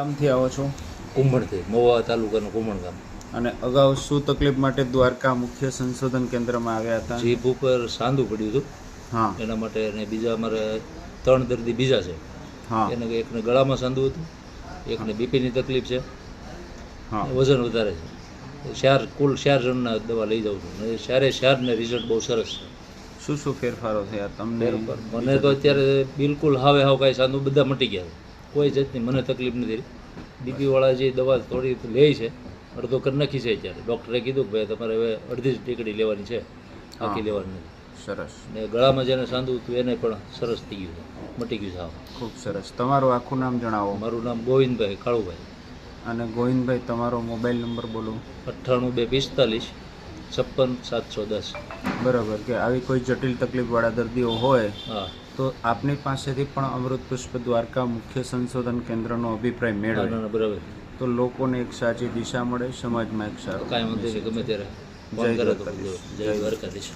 ગામથી આવો છો? કુંભણથી મહુવા તાલુકાનું કુંભણ ગામ. અને અગાઉ શું તકલીફ માટે દ્વારકા મુખ્ય સંશોધન કેન્દ્રમાં આવ્યા હતા? જીભ ઉપર સાંધું પડ્યું હતું. હા. એના માટે અને બીજા અમારે ત્રણ દર્દી બીજા છે. હા. એને એકને ગળામાં સાંધું હતું એકને બીપીની તકલીફ છે. હા. વજન વધારે છે. ચાર કુલ ચાર જણના દવા લઈ જાઉં છું. અને ચારે ચારને રિઝલ્ટ બહુ સરસ છે. શું શું ફેરફારો થયા? તમને મને તો અત્યારે બિલકુલ હાવે હાવ કાંઈ સાંધું બધા મટી ગયા કોઈ જાતની મને તકલીફ નથી બીપીવાળા જે દવા થોડી લે છે અડધો કરી નાખી છે અત્યારે. ડૉક્ટરે કીધું કે ભાઈ તમારે હવે અડધી જ ટેકડી લેવાની છે આખી લેવાની નથી. સરસ. ને ગળામાં જેને સાંધું હતું એને પણ સરસ થઈ ગયું મટી ગયું છે હાવ ખૂબ સરસ. તમારું આખું નામ જણાવો. મારું નામ ગોવિંદભાઈ કાળુભાઈ. અને ગોવિંદભાઈ તમારો મોબાઈલ નંબર બોલો. અઠ્ઠાણું બે પિસ્તાલીસ છપ્પન સાતસો દસ. બરાબર. કે આવી કોઈ જટિલ તકલીફવાળા દર્દીઓ હોય હા. તો આપની પાસેથી પણ અમૃત પુષ્પ દ્વારકા મુખ્ય સંશોધન કેન્દ્રનો અભિપ્રાય મેળવે? બરાબર. તો લોકોને એક સાચી દિશા મળે સમાજમાં એક સારો ગમે ત્યારે. જય દ્વારકાધીશ. જય દ્વારકાધીશ.